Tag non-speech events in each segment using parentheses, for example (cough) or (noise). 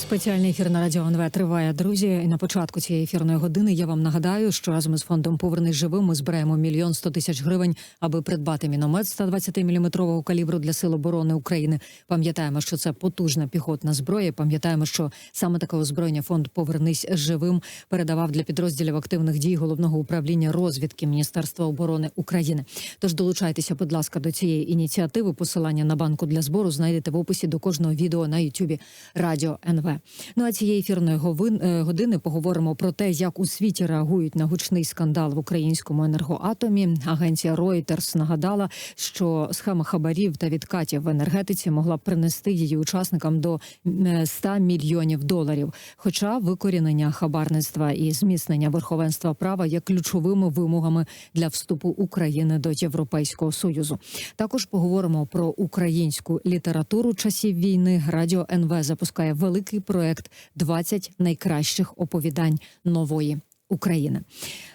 Спеціальний ефір на радіо НВ триває, друзі. І на початку цієї ефірної години я вам нагадаю, що разом із фондом Повернись живим ми збираємо мільйон сто тисяч гривень, аби придбати міномет 120-мм калібру для сил оборони України. Пам'ятаємо, що це потужна піхотна зброя. Пам'ятаємо, що саме таке озброєння фонд Повернись живим передавав для підрозділів активних дій головного управління розвідки Міністерства оборони України. Тож долучайтеся, будь ласка, до цієї ініціативи. Посилання на банку для збору знайдете в описі до кожного відео на Ютубі Радіо НВ. Ну а цієї ефірної е, години поговоримо про те, як у світі реагують на гучний скандал в українському енергоатомі. Агенція Reuters нагадала, що схема хабарів та відкатів в енергетиці могла б принести її учасникам до м, 100 мільйонів доларів. Хоча викорінення хабарництва і зміцнення верховенства права є ключовими вимогами для вступу України до Європейського союзу. Також поговоримо про українську літературу часів війни. Радіо НВ запускає великий проект «20 найкращих оповідань нової. України.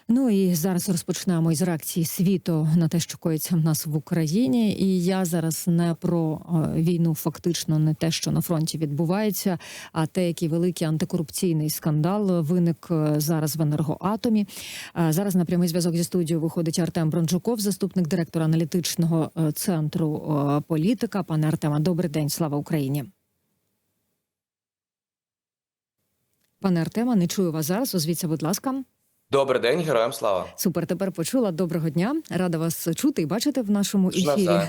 Ну і зараз розпочнемо із реакції світу на те, що коїться в нас в Україні. І я зараз не про е, війну, фактично не те, що на фронті відбувається, а те, який великий антикорупційний скандал виник е, зараз в енергоатомі. Е, Зараз на прямий зв'язок зі студією виходить Артем Брончуков, заступник директора аналітичного центру політика. Пане Артема, добрий день, слава Україні. Пане Артема, не чую вас зараз. Озвіться, будь ласка. Добрий день, героям слава. Супер, тепер почула. Доброго дня. Рада вас чути і бачити в нашому ефірі.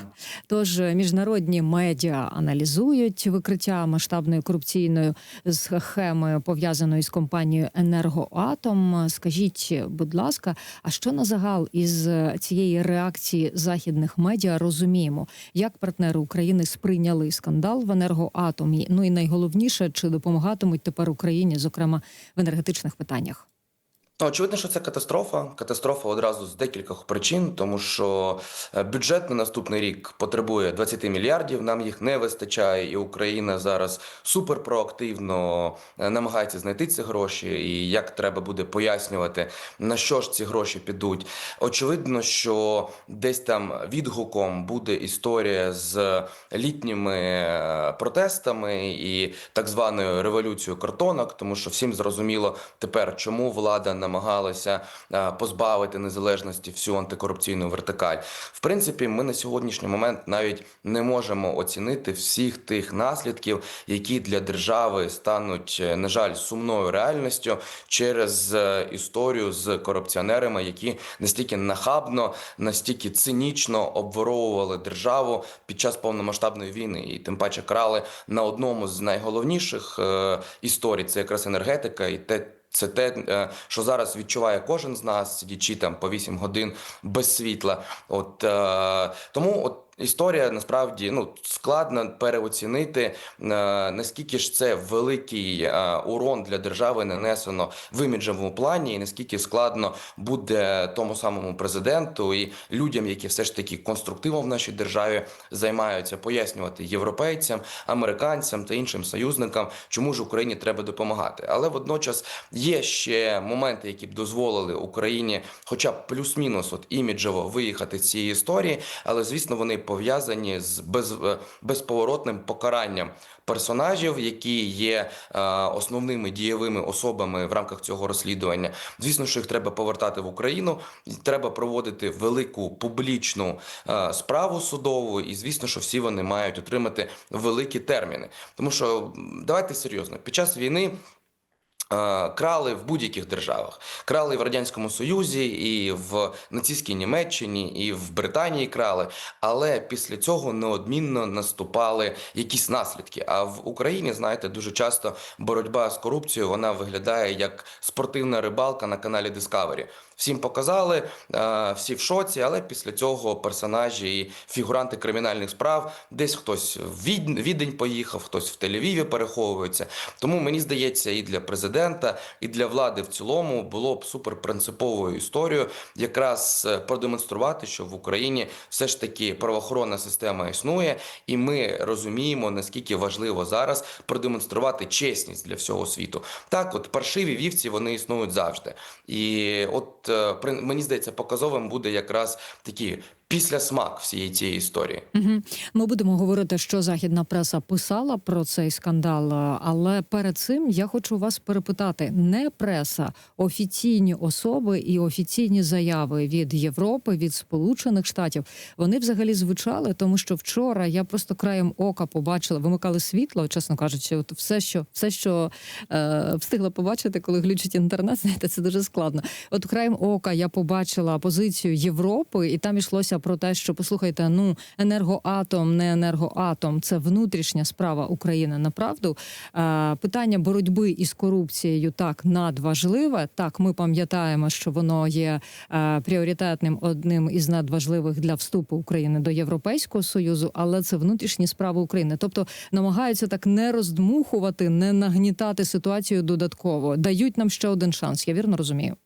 Тож е, міжнародні медіа аналізують викриття масштабної корупційної схеми, пов'язаної з компанією Енергоатом. Скажіть, будь ласка, а що на загал із е, цієї реакції західних медіа розуміємо? Як партнери України сприйняли скандал в енергоатомі? Ну і найголовніше, чи допомагатимуть тепер Україні, зокрема в енергетичних питаннях? Очевидно, що це катастрофа. Катастрофа одразу з декількох причин, тому що е, бюджет на наступний рік потребує 20 мільярдів. Нам їх не вистачає, і Україна зараз супер проактивно е, намагається знайти ці гроші. І як треба буде пояснювати, на що ж ці гроші підуть. Очевидно, що десь там відгуком буде історія з літніми е, протестами і так званою революцією картонок, тому що всім зрозуміло тепер, чому влада намагалася е, позбавити незалежності всю антикорупційну вертикаль. В принципі, ми на сьогоднішній момент навіть не можемо оцінити всіх тих наслідків, які для держави стануть, е, на жаль, сумною реальністю через е, історію з корупціонерами, які настільки нахабно, настільки цинічно обворовували державу під час повномасштабної війни, і тим паче крали на одному з найголовніших історій. Це якраз енергетика і те. Це те, е, що зараз відчуває кожен з нас, сидячи там по 8 годин без світла. От е, тому от. Історія насправді ну складно переоцінити е, наскільки ж це великий е, урон для держави нанесено в іміджевому плані, і наскільки складно буде тому самому президенту і людям, які все ж таки конструктивом в нашій державі займаються, пояснювати європейцям, американцям та іншим союзникам, чому ж Україні треба допомагати. Але водночас є ще моменти, які б дозволили Україні, хоча б плюс-мінус, от іміджево виїхати з цієї історії, але звісно, вони пов'язані з без, е, безповоротним покаранням персонажів, які є е, основними дієвими особами в рамках цього розслідування. Звісно, що їх треба повертати в Україну. Треба проводити велику публічну е, справу судову, і звісно, що всі вони мають отримати великі терміни. Тому що давайте серйозно, під час війни. Е, Крали в будь-яких державах, крали в радянському Союзі, і в нацистській Німеччині, і в Британії крали. Але після цього неодмінно наступали якісь наслідки. А в Україні, знаєте, дуже часто боротьба з корупцією вона виглядає як спортивна рибалка на каналі Discovery. Всім показали, е, всі в шоці, але після цього персонажі і фігуранти кримінальних справ десь хтось в Відень, поїхав, хтось в Тель-Авіві переховується. Тому мені здається, і для президента, і для влади в цілому було б суперпринциповою історією якраз е, продемонструвати, що в Україні все ж таки правоохоронна система існує, і ми розуміємо наскільки важливо зараз продемонструвати чесність для всього світу. Так, от паршиві вівці вони існують завжди. І от мені здається, показовим буде якраз такі після смак всієї цієї історії. Угу. Ми будемо говорити, що західна преса писала про цей скандал. Але перед цим я хочу вас перепитати: не преса, офіційні особи і офіційні заяви від Європи, від Сполучених Штатів. Вони взагалі звучали, тому що вчора я просто краєм ока побачила, вимикали світло, чесно кажучи, от все, що все, що е, встигла побачити, коли глючить інтернет, (laughs) знаєте, це дуже складно. От краєм ока я побачила позицію Європи, і там йшлося про те, що послухайте, ну енергоатом, не енергоатом, це внутрішня справа України. Направду е, питання боротьби із корупцією так надважливе. Так, ми пам'ятаємо, що воно є е, пріоритетним одним із надважливих для вступу України до Європейського союзу, але це внутрішні справи України. Тобто намагаються так не роздмухувати, не нагнітати ситуацію додатково. Дають нам ще один шанс. Я вірно розумію.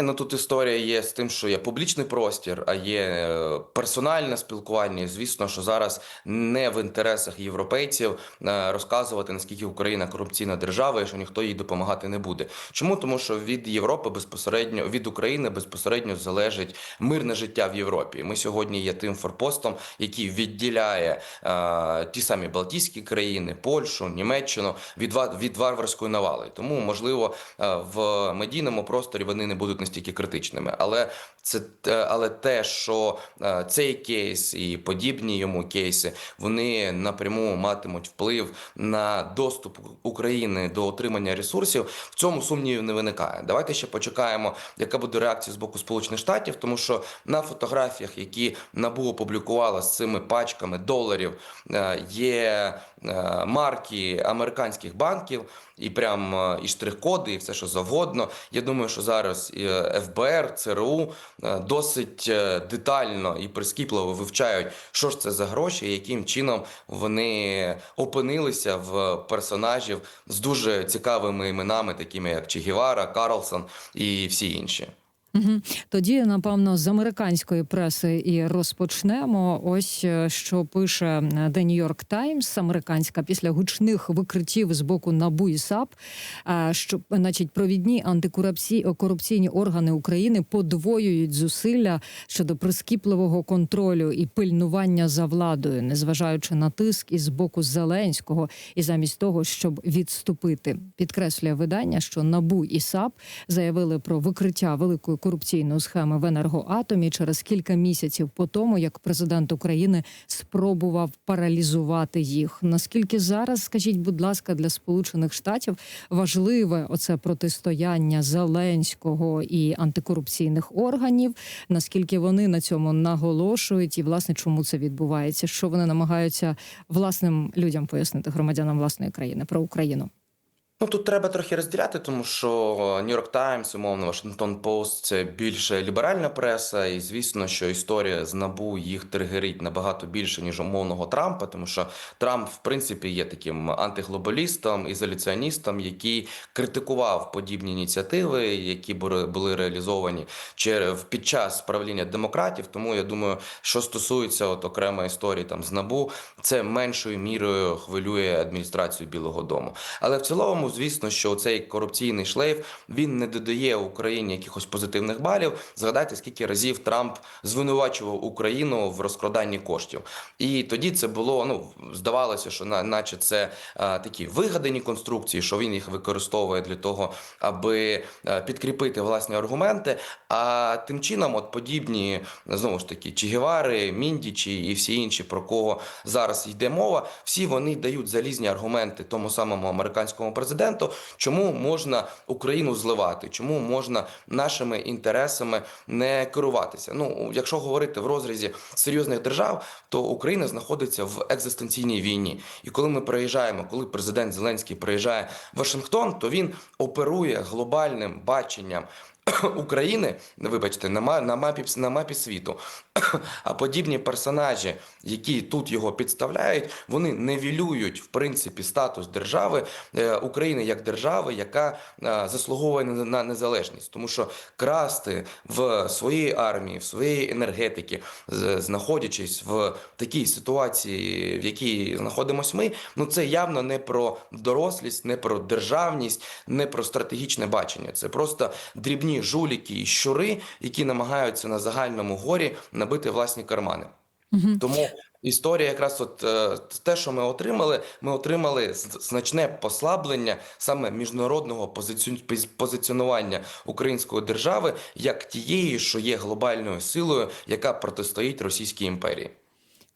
Ну тут історія є з тим, що є публічний простір, а є е, персональне спілкування. І, Звісно, що зараз не в інтересах європейців е, розказувати наскільки Україна корупційна держава і що ніхто їй допомагати не буде. Чому тому, що від Європи безпосередньо від України безпосередньо залежить мирне життя в Європі. Ми сьогодні є тим форпостом, який відділяє е, ті самі Балтійські країни, Польщу, Німеччину від від варварської навали. Тому можливо е, в медійному просторі вони не будуть настільки критичними. Але це але те, що е, цей кейс і подібні йому кейси вони напряму матимуть вплив на доступ України до отримання ресурсів, в цьому сумнівів не виникає. Давайте ще почекаємо, яка буде реакція з боку Сполучених Штатів, тому що на фотографіях, які НАБУ опублікувала з цими пачками доларів, е, є е, марки американських банків. І прям е, і штрих-коди, і все, що завгодно. Я думаю, що зараз е, ФБР, ЦРУ е, досить е, детально і прискіпливо вивчають, що ж це за гроші, яким чином вони опинилися в персонажів з дуже цікавими іменами, такими як Че Гевара, Карлсон і всі інші. Угу. Тоді, напевно, з американської преси і розпочнемо. Ось е, що пише е, The New York Times, американська, після гучних викриттів з боку НАБУ і САП, е, що, значить, провідні антикорупційні органи України подвоюють зусилля щодо прискіпливого контролю і пильнування за владою, незважаючи на тиск із боку Зеленського, і замість того, щоб відступити, підкреслює видання, що НАБУ і САП заявили про викриття великої корупційної схеми в енергоатомі через кілька місяців по тому, як президент України спробував паралізувати їх. Наскільки зараз, скажіть, будь ласка, для Сполучених Штатів важливе оце протистояння Зеленського і антикорупційних органів? Наскільки вони на цьому наголошують, і власне чому це відбувається? Що вони намагаються власним людям пояснити громадянам власної країни про Україну? Ну тут треба трохи розділяти, тому що New York Times, умовно, Washington Post – це більше ліберальна преса, і звісно, що історія з набу їх тригерить набагато більше ніж умовного Трампа, тому що Трамп, в принципі, є таким антиглобалістом, ізоляціоністом, який критикував подібні ініціативи, які були реалізовані під час правління демократів. Тому я думаю, що стосується от окремої історії там з набу, це меншою мірою хвилює адміністрацію Білого Дому. Але в цілому, звісно, що цей корупційний шлейф він не додає Україні якихось позитивних балів. Згадайте, скільки разів Трамп звинувачував Україну в розкраданні коштів, і тоді це було ну здавалося, що наче це а, такі вигадані конструкції, що він їх використовує для того, аби а, підкріпити власні аргументи. А тим чином, от подібні знову ж таки Чігевари, Міндічі і всі інші, про кого зараз йде мова, всі вони дають залізні аргументи тому самому американському президенту, чому можна Україну зливати, чому можна нашими інтересами не керуватися. Ну, якщо говорити в розрізі серйозних держав, то Україна знаходиться в екзистенційній війні. І коли ми приїжджаємо, коли президент Зеленський приїжджає в Вашингтон, то він оперує глобальним баченням. (coughs) України, вибачте, на на мапі на мапі світу. (coughs) А подібні персонажі, які тут його підставляють, вони невілюють в принципі статус держави е, України як держави, яка е, заслуговує на незалежність, тому що красти в своїй армії, в своїй енергетики, знаходячись в такій ситуації, в якій знаходимось ми, ну це явно не про дорослість, не про державність, не про стратегічне бачення. Це просто дрібні жуліки і щури, які намагаються на загальному горі набити власні кармани. Мгм. Тому історія, якраз от е, те, що ми отримали, ми отримали значне послаблення саме міжнародного позиціон- позиціонування української держави як тієї, що є глобальною силою, яка протистоїть Російській імперії.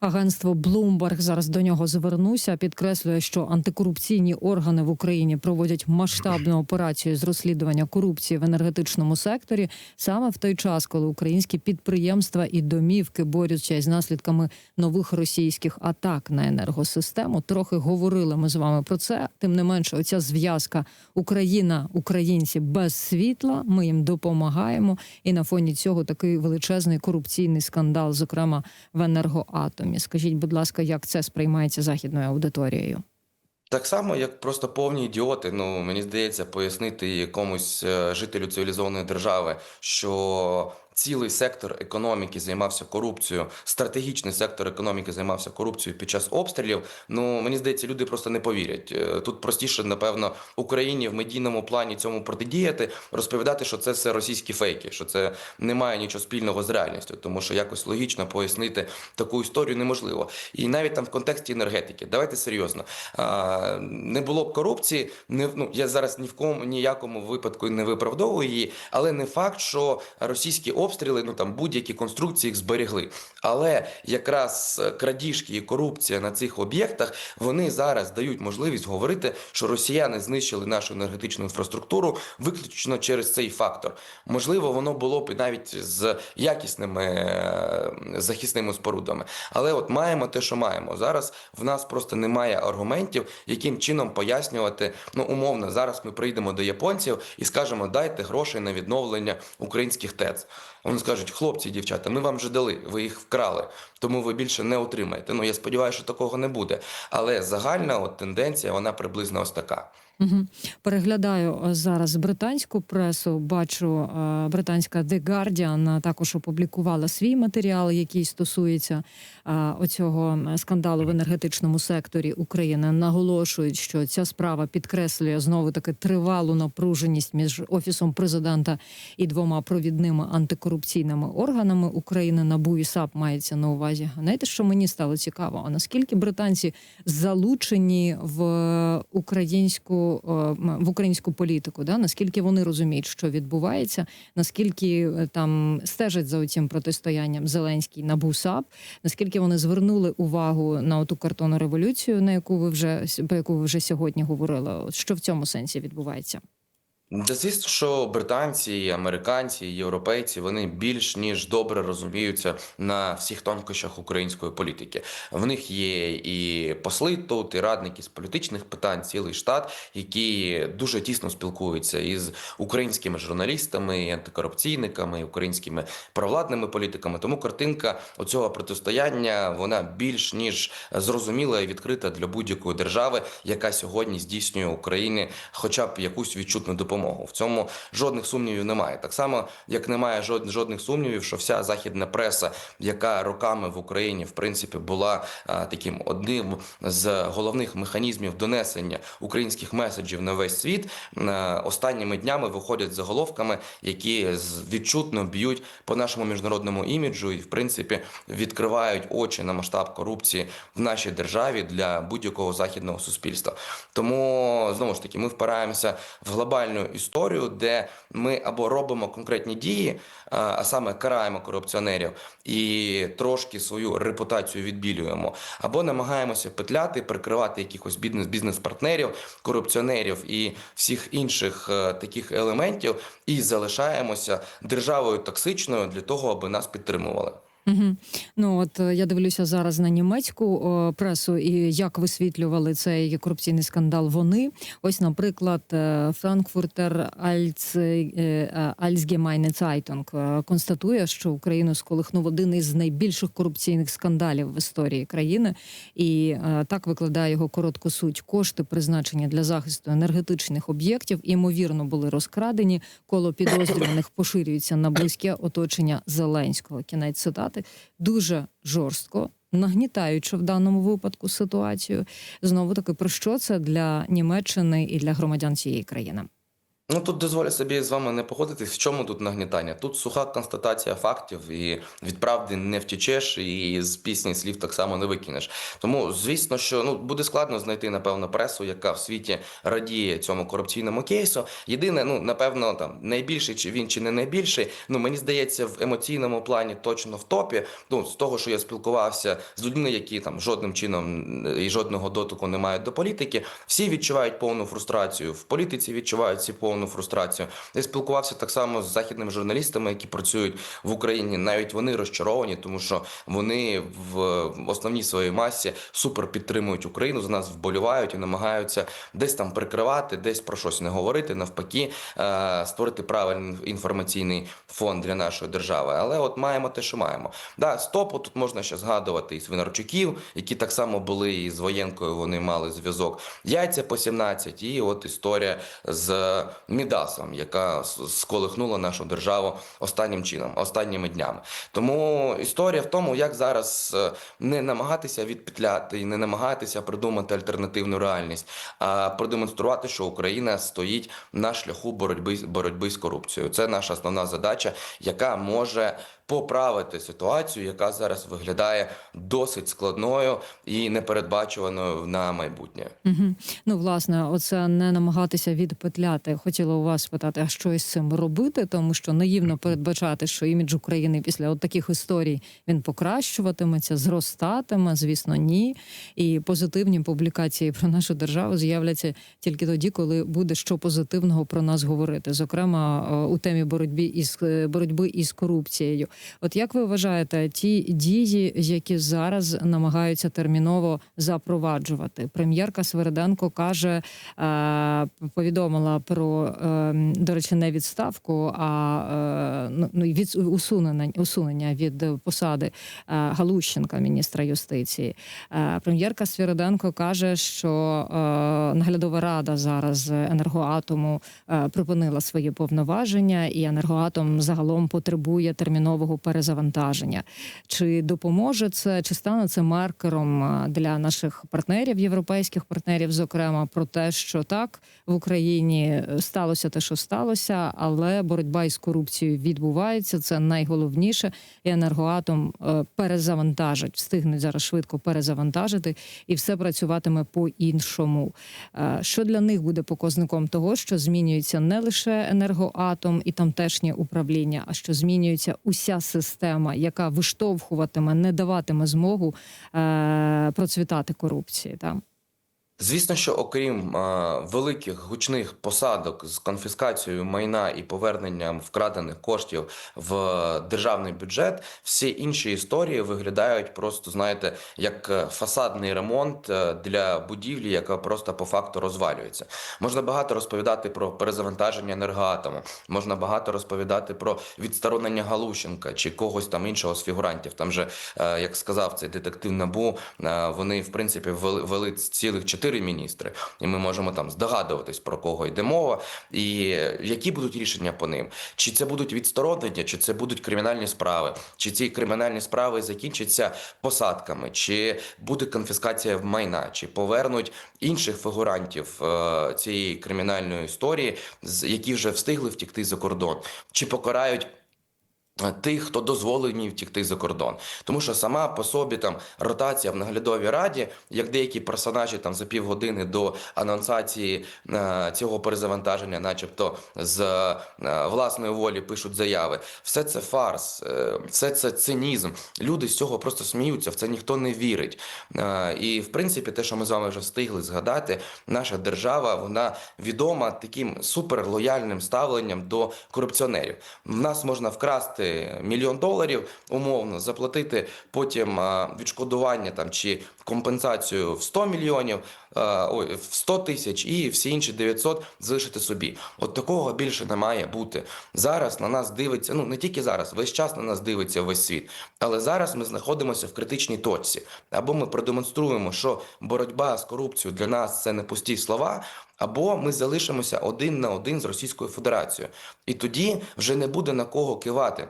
Агентство Bloomberg, зараз до нього звернуся, підкреслює, що антикорупційні органи в Україні проводять масштабну операцію з розслідування корупції в енергетичному секторі саме в той час, коли українські підприємства і домівки борються із наслідками нових російських атак на енергосистему. Трохи говорили ми з вами про це. Тим не менше, оця зв'язка Україна, українці без світла. Ми їм допомагаємо. І на фоні цього такий величезний корупційний скандал, зокрема в енергоатомі. Скажіть, будь ласка, як це сприймається західною аудиторією? Так само, як просто повні ідіоти. Ну мені здається, пояснити якомусь е, жителю цивілізованої держави, що цілий сектор економіки займався корупцією, стратегічний сектор економіки займався корупцією під час обстрілів. Ну мені здається, люди просто не повірять. Е, Тут простіше, напевно, Україні в медійному плані цьому протидіяти, розповідати, що це все російські фейки, що це не має нічого спільного з реальністю, тому що якось логічно пояснити таку історію неможливо. І навіть там в контексті енергетики, давайте серйозно. Не було б корупції, не ну я зараз ні в кому ніякому випадку не виправдовую її, але не факт, що російські обстріли, ну там будь-які конструкції їх зберегли. Але якраз е, крадіжки і корупція на цих об'єктах вони зараз дають можливість говорити, що росіяни знищили нашу енергетичну інфраструктуру виключно через цей фактор. Можливо, воно було б і навіть з якісними е, захисними спорудами. Але от маємо те, що маємо. Зараз в нас просто немає аргументів, яким чином пояснювати. Ну, умовно, зараз ми прийдемо до японців і скажемо, дайте грошей на відновлення українських ТЕЦ. Вони скажуть, хлопці, дівчата, ми вам вже дали, ви їх вкрали, тому ви більше не отримаєте. Ну я сподіваюся, що такого не буде. Але загальна от тенденція, вона приблизно ось така. Угу. Переглядаю е, зараз британську пресу. Бачу, е, британська The Guardian також опублікувала свій матеріал, який стосується е, оцього скандалу в енергетичному секторі України. Наголошують, що ця справа підкреслює знову таки тривалу напруженість між офісом президента і двома провідними антикорупційними органами України. НАБУ і САП мається на увазі. Знаєте, що мені стало цікаво? А наскільки британці залучені в українську е, в українську політику? Да? Наскільки вони розуміють, що відбувається? Наскільки е, там стежать за цим протистоянням Зеленський на Бусап, Наскільки вони звернули увагу на ту картонну революцію, на яку ви вже про яку ви вже сьогодні говорили? Що в цьому сенсі відбувається? Та звісно, що британці, американці, європейці вони більш ніж добре розуміються на всіх тонкощах української політики. В них є і посли тут, і радники з політичних питань, цілий штат, які дуже тісно спілкуються із українськими журналістами, і антикорупційниками, і українськими провладними політиками. Тому картинка оцього протистояння вона більш ніж зрозуміла і відкрита для будь-якої держави, яка сьогодні здійснює Україні хоча б якусь відчутну допомогу. В цьому жодних сумнівів немає. Так само, як немає жод- жодних сумнівів, що вся західна преса, яка роками в Україні в принципі була а, таким одним з головних механізмів донесення українських меседжів на весь світ, а, останніми днями виходять заголовками, які відчутно б'ють по нашому міжнародному іміджу і, в принципі, відкривають очі на масштаб корупції в нашій державі для будь-якого західного суспільства. Тому знову ж таки ми впираємося в глобальну історію, де ми або робимо конкретні дії, а а саме караємо корупціонерів і трошки свою репутацію відбілюємо, або намагаємося петляти, прикривати якихось бізнес бізнес-партнерів, корупціонерів і всіх інших е, таких елементів, і залишаємося державою токсичною для того, аби нас підтримували. Угу. Ну от е, я дивлюся зараз на німецьку о, пресу і як висвітлювали цей корупційний скандал. Вони ось, наприклад, е, Франкфуртер Альц е, Альцгемайне Цайтунг е, констатує, що Україну сколихнув один із найбільших корупційних скандалів в історії країни, і е, так викладає його коротку суть. Кошти, призначені для захисту енергетичних об'єктів, імовірно були розкрадені. Коло підозрюваних поширюється на близьке оточення Зеленського. Кінець цитати дуже жорстко. Нагнітаючи в даному випадку ситуацію, знову таки про що це для Німеччини і для громадян цієї країни? Ну тут дозволю собі з вами не погодитись. В чому тут нагнітання? Тут суха констатація фактів, і від правди не втічеш, і з пісні слів так само не викинеш. Тому, звісно, що ну буде складно знайти напевно пресу, яка в світі радіє цьому корупційному кейсу. Єдине, ну напевно, там найбільший чи він чи не найбільший. Ну мені здається, в емоційному плані точно в топі. Ну з того, що я спілкувався з людьми, які там жодним чином і жодного дотику не мають до політики, всі відчувають повну фрустрацію. В політиці відчувають всі повну фрустрацію. Я спілкувався так само з західними журналістами, які працюють в Україні. Навіть вони розчаровані, тому що вони в основній своїй масі супер підтримують Україну, за нас вболівають і намагаються десь там прикривати, десь про щось не говорити, навпаки, е, створити правильний інформаційний фон для нашої держави. Але от маємо те, що маємо. Да, з топу тут можна ще згадувати і Свинарчуків, які так само були і з воєнкою. Вони мали зв'язок. Яйця по 17, і от історія з Мідасом, яка сколихнула нашу державу останнім чином, останніми днями. Тому історія в тому, як зараз е, не намагатися відпетляти і не намагатися придумати альтернативну реальність, а продемонструвати, що Україна стоїть на шляху боротьби боротьби з корупцією. Це наша основна задача, яка може поправити ситуацію, яка зараз виглядає досить складною і непередбачуваною на майбутнє. Угу. Ну, власне, оце не намагатися відпетляти. Хотіла у вас спитати, а що із цим робити, тому що наївно передбачати, що імідж України після от таких історій він покращуватиметься, зростатиме. Звісно, ні. І позитивні публікації про нашу державу з'являться тільки тоді, коли буде що позитивного про нас говорити, зокрема е, у темі боротьби із е, боротьби із корупцією. От як ви вважаєте, ті дії, які зараз намагаються терміново запроваджувати? Прем'єрка Свериденко каже, е, повідомила про е, до речі, не відставку, а е, ну, ну, від усунення, усунення від посади Галущенка, міністра юстиції. Прем'єрка Свириденко каже, що наглядова рада зараз енергоатому припинила свої повноваження, і енергоатом загалом потребує термінового перезавантаження. Чи допоможе це, чи стане це маркером е, для наших партнерів, європейських партнерів, зокрема, про те, що так в Україні сталося те, що сталося, але боротьба із корупцією відбувається. Це найголовніше. І енергоатом е, перезавантажить, встигнуть зараз швидко перезавантажити, і все працюватиме по-іншому. Е, Що для них буде показником того, що змінюється не лише енергоатом і тамтешнє управління, а що змінюється уся система, яка виштовхуватиме, не даватиме змогу е, процвітати корупції. Там. Звісно, що окрім е, великих гучних посадок з конфіскацією майна і поверненням вкрадених коштів в державний бюджет, всі інші історії виглядають просто, знаєте, як е, фасадний ремонт е, для будівлі, яка просто по факту розвалюється. Можна багато розповідати про перезавантаження енергоатому, можна багато розповідати про відсторонення Галущенка чи когось там іншого з фігурантів. Там же, е, як сказав цей детектив Набу, е, вони в принципі вели, вели цілих чотири міністри, і ми можемо там здогадуватись про кого йде мова, і які будуть рішення по ним. Чи це будуть відсторонення, чи це будуть кримінальні справи, чи ці кримінальні справи закінчаться посадками, чи буде конфіскація в майна, чи повернуть інших фігурантів е, цієї кримінальної історії, з які вже встигли втікти за кордон, чи покарають. Е, Тих, хто дозволені втікти за кордон, тому що сама по собі там ротація в наглядовій раді, як деякі персонажі там за півгодини до анонсації е, цього перезавантаження, начебто з е, власної волі пишуть заяви. Все це фарс, е, все це цинізм. Люди з цього просто сміються, в це ніхто не вірить. Е, і в принципі, те, що ми з вами вже встигли згадати, наша держава вона відома таким суперлояльним ставленням до корупціонерів. В нас можна вкрасти мільйон доларів умовно, заплатити потім відшкодування там чи компенсацію в 100 мільйонів, ой, в 100 тисяч і всі інші 900 залишити собі. От такого більше не має бути. Зараз на нас дивиться, ну не тільки зараз, весь час на нас дивиться весь світ. Але зараз ми знаходимося в критичній точці. Або ми продемонструємо, що боротьба з корупцією для нас це не пусті слова. Або ми залишимося один на один з Російською Федерацією, і тоді вже не буде на кого кивати.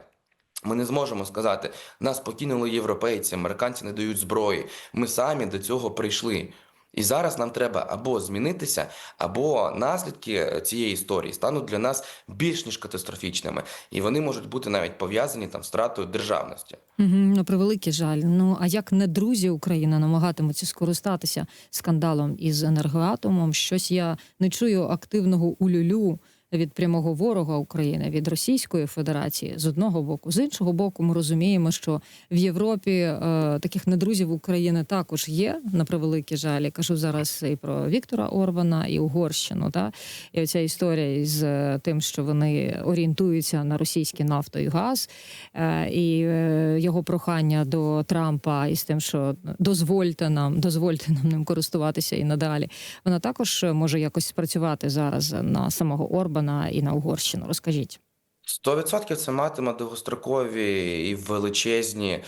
Ми не зможемо сказати, нас покинули європейці, американці не дають зброї. Ми самі до цього прийшли. І зараз нам треба або змінитися, або наслідки цієї історії стануть для нас більш ніж катастрофічними, і вони можуть бути навіть пов'язані там з втратою державності. Угу, на превеликий жаль. Ну а як не друзі України намагатимуться скористатися скандалом із енергоатомом? Щось я не чую активного улюлю від прямого ворога України від Російської Федерації з одного боку. З іншого боку, ми розуміємо, що в Європі е, таких недрузів України також є на превеликий жаль. Я кажу зараз і про Віктора Орбана, і Угорщину. Та і оця історія із е, тим, що вони орієнтуються на російський нафто і газ, е, і е, його прохання до Трампа із тим, що дозвольте нам, дозвольте нам ним користуватися і надалі. Вона також може якось спрацювати зараз на самого Орбана і на Угорщину. Розкажіть. 100% це матиме довгострокові і величезні е,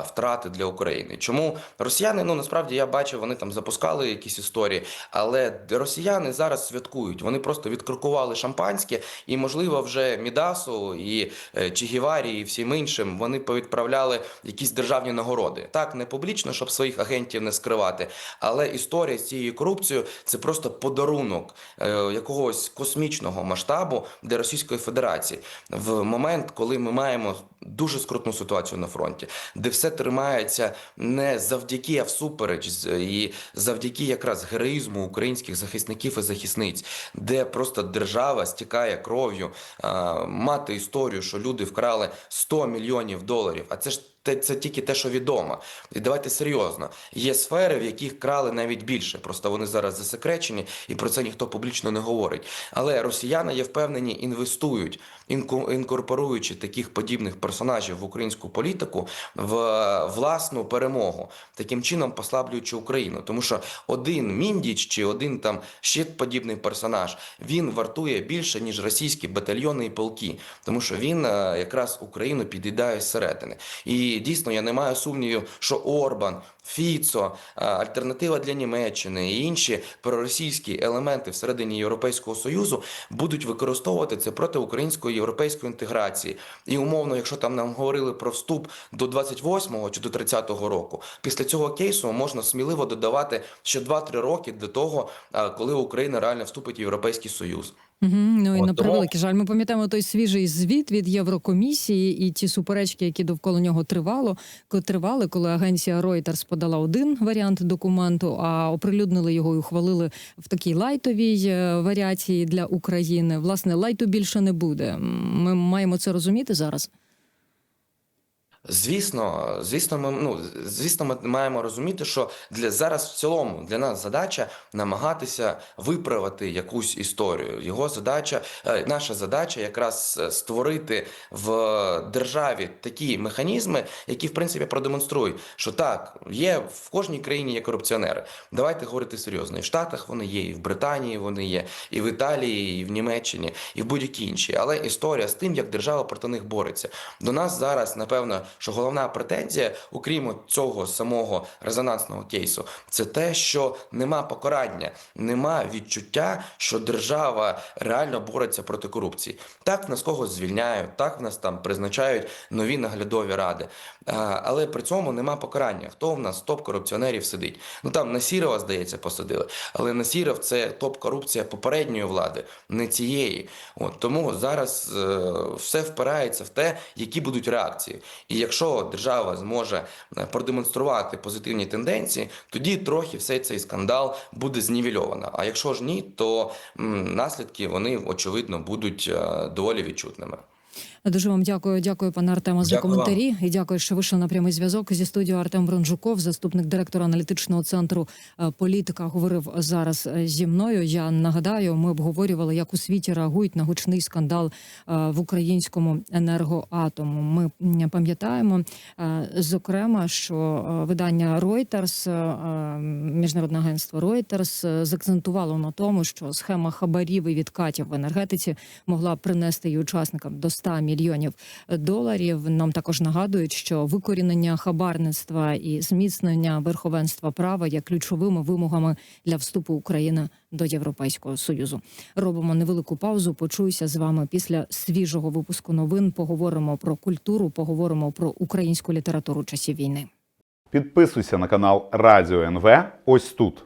втрати для України. Чому росіяни? Ну насправді я бачив, вони там запускали якісь історії, але росіяни зараз святкують. Вони просто відкрукували шампанське, і можливо вже Мідасу і е, Чігіварі, і всім іншим вони повідправляли якісь державні нагороди. Так не публічно, щоб своїх агентів не скривати, але історія з цією корупцією це просто подарунок е, якогось космічного масштабу для Російської Федерації в момент, коли ми маємо дуже скрутну ситуацію на фронті, де все тримається не завдяки, а всупереч, і завдяки якраз героїзму українських захисників і захисниць, де просто держава стікає кров'ю, мати історію, що люди вкрали 100 мільйонів доларів. А це ж те- це тільки те, що відомо. І давайте серйозно. Є сфери, в яких крали навіть більше. Просто вони зараз засекречені, і про це ніхто публічно не говорить. Але росіяни, я впевнені, інвестують, інкорпоруючи таких подібних персонажів в українську політику в власну перемогу, таким чином послаблюючи Україну. Тому що один міндіч чи один там ще подібний персонаж він вартує більше ніж російські батальйони і полки, тому що він е, якраз Україну під'їдає зсередини. І дійсно я не маю сумнівів, що Орбан. Фіцо, е, альтернатива для Німеччини і інші проросійські елементи всередині Європейського союзу будуть використовувати це проти української європейської інтеграції. І умовно, якщо там нам говорили про вступ до 28-го чи до 30-го року, після цього кейсу можна сміливо додавати ще 2-3 роки до того, е, коли Україна реально вступить в Європейський Союз. Угу, ну і От на превеликий жаль. Ми пам'ятаємо той свіжий звіт від Єврокомісії і ті суперечки, які довкола нього тривало, тривали, коли агенція Reuters подала один варіант документу, а оприлюднили його і ухвалили в такій лайтовій е, варіації для України. Власне, лайту більше не буде. Ми маємо це розуміти зараз. Звісно, звісно, ми ну звісно, ми маємо розуміти, що для зараз в цілому для нас задача намагатися виправити якусь історію. Його задача, е, наша задача, якраз е, створити в державі такі механізми, які в принципі продемонструють, що так є в кожній країні є корупціонери. Давайте говорити серйозно. І в Штатах вони є, і в Британії вони є, і в Італії, і в Німеччині, і в будь-якій іншій. Але історія з тим, як держава проти них бореться. До нас зараз, напевно, що головна претензія, окрім цього самого резонансного кейсу, це те, що нема покарання, нема відчуття, що держава реально бореться проти корупції. Так в нас когось звільняють, так в нас там призначають нові наглядові ради. Але при цьому нема покарання. Хто в нас топ корупціонерів сидить? Ну там Насірова, здається, посадили. Але Насіров це топ корупція попередньої влади, не цієї. От тому зараз е, все впирається в те, які будуть реакції. І якщо держава зможе е, продемонструвати позитивні тенденції, тоді трохи все цей скандал буде знівельовано. А якщо ж ні, то наслідки вони очевидно будуть е, доволі відчутними. Дуже вам дякую. Дякую, пане Артема, за Дякую вам. коментарі. І дякую, що вийшли на прямий зв'язок зі студією Артем Бронжуков, заступник директора аналітичного центру е, політика, говорив зараз е, зі мною. Я нагадаю, ми обговорювали, як у світі реагують на гучний скандал е, в українському енергоатому. Ми пам'ятаємо, зокрема, що видання Reuters, міжнародне агентство Reuters, закцентувало на тому, що схема хабарів і відкатів в енергетиці могла принести її учасникам до 100 мільйонів доларів. Нам також нагадують, що викорінення хабарництва і зміцнення верховенства права є ключовими вимогами для вступу України до Європейського союзу. Робимо невелику паузу. Почуюся з вами після свіжого випуску новин. Поговоримо про культуру, поговоримо про українську літературу часів війни. Підписуйся на канал Радіо НВ ось тут.